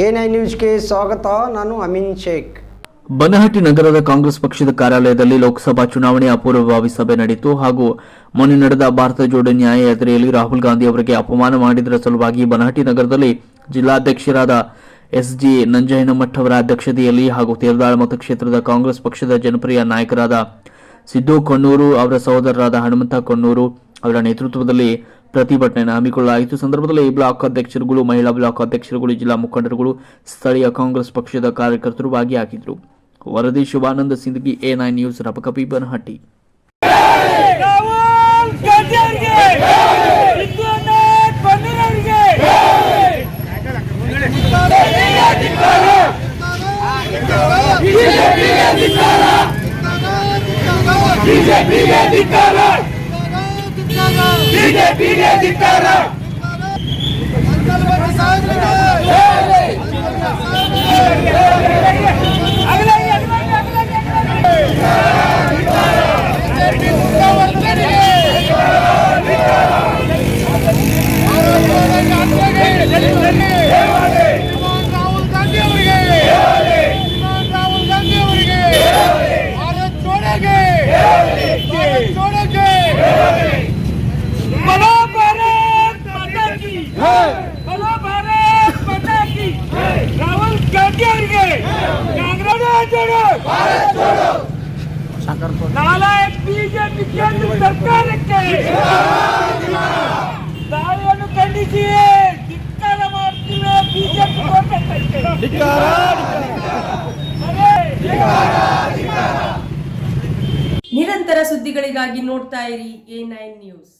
I ನ್ಯೂಸ್ಗೆ ಸ್ವಾಗತ, ನಾನು ಅಮಿನ್ ಶೇಖ್. ಬನಹಟ್ಟಿ ನಗರದ ಕಾಂಗ್ರೆಸ್ ಪಕ್ಷದ ಕಾರ್ಯಾಲಯದಲ್ಲಿ ಲೋಕಸಭಾ ಚುನಾವಣೆ ಅಪೂರ್ವಭಾವಿ ಸಭೆ ನಡೆಯಿತು ಹಾಗೂ ಮೊನ್ನೆ ನಡೆದ ಭಾರತ ಜೋಡೋ ನ್ಯಾಯಯಾತ್ರೆಯಲ್ಲಿ ರಾಹುಲ್ ಗಾಂಧಿ ಅವರಿಗೆ ಅಪಮಾನ ಮಾಡಿದರ ಸಲುವಾಗಿ ಬನಹಟ್ಟಿ ನಗರದಲ್ಲಿ ಜಿಲ್ಲಾಧ್ಯಕ್ಷರಾದ ಎಸ್ ಜಿ ನಂಜಯ್ಯನಮಠ್ ಅವರ ಅಧ್ಯಕ್ಷತೆಯಲ್ಲಿ ಹಾಗೂ ತೇರದಾಳ ಮತಕ್ಷೇತ್ರದ ಕಾಂಗ್ರೆಸ್ ಪಕ್ಷದ ಜನಪ್ರಿಯ ನಾಯಕರಾದ ಸಿದ್ದು ಕೊಣ್ಣೂರು ಅವರ ಸಹೋದರರಾದ ಹನುಮಂತ ಕೊಣ್ಣೂರು ಅವರ ನೇತೃತ್ವದಲ್ಲಿ ಪ್ರತಿಭಟನೆ ಹಮ್ಮಿಕೊಳ್ಳಲಾಯಿತು. ಸಂದರ್ಭದಲ್ಲಿ ಬ್ಲಾಕ್ ಅಧ್ಯಕ್ಷರುಗಳು, ಮಹಿಳಾ ಬ್ಲಾಕ್ ಅಧ್ಯಕ್ಷರುಗಳು, ಜಿಲ್ಲಾ ಮುಖಂಡರುಗಳು, ಸ್ಥಳೀಯ ಕಾಂಗ್ರೆಸ್ ಪಕ್ಷದ ಕಾರ್ಯಕರ್ತರು ಭಾಗಿಯಾಗಿದ್ದರು. ವರದಿ Shivananda Sindhagi A nine news, Rabakavi Banahatti. Rahul Gandhi ಅವರಿಗೆ ವಿದ್ಯುನ್ನಾಥ್ ಬಂಧನವರಿಗೆ ಬಿಜೆಪಿಗೆ ಬಿಜೆಪಿಗೆ ಧಿಕ್ಕಾರ ಅಗಲಾಗಿ, ಅಗಲಾಗಿ, ಅಗಲಾಗಿ, ಅಗಲಾಗಿ. ರಾಹುಲ್ ಗಾಂಧಿ ಅವರಿಗೆ ರಾಹುಲ್ ಗಾಂಧಿ ಅವರಿಗೆ ಭಾರತ್ ಜೋಡೋಗೆ ಭಾರತ್ ಜೋಡೋಗೆ ಬಲೋ ಭಾರತ್ ಮಾತಾ ಕಿ ಬಲೋ ಭಾರತ್ ಮಾತಾ ಕಿ ರಾಹುಲ್ ಗಾಂಧಿ ಅವರಿಗೆ ಕಾಂಗ್ರೆಸ್ ಜೋಡೋ ನಾಳೆ ಬಿಜೆಪಿ ಕೇಂದ್ರ ಸರ್ಕಾರಕ್ಕೆ ದಾಳಿಯನ್ನು ಖಂಡಿಸಿ ಧಿಕ್ಕಾರ ಮಾಡ್ತೀವಿ ಬಿಜೆಪಿ ನಿರಂತರ ಸುದ್ದಿಗಳಿಗಾಗಿ ನೋಡ್ತಾ ಇರಿ ಎ ನೈನ್ ನ್ಯೂಸ್.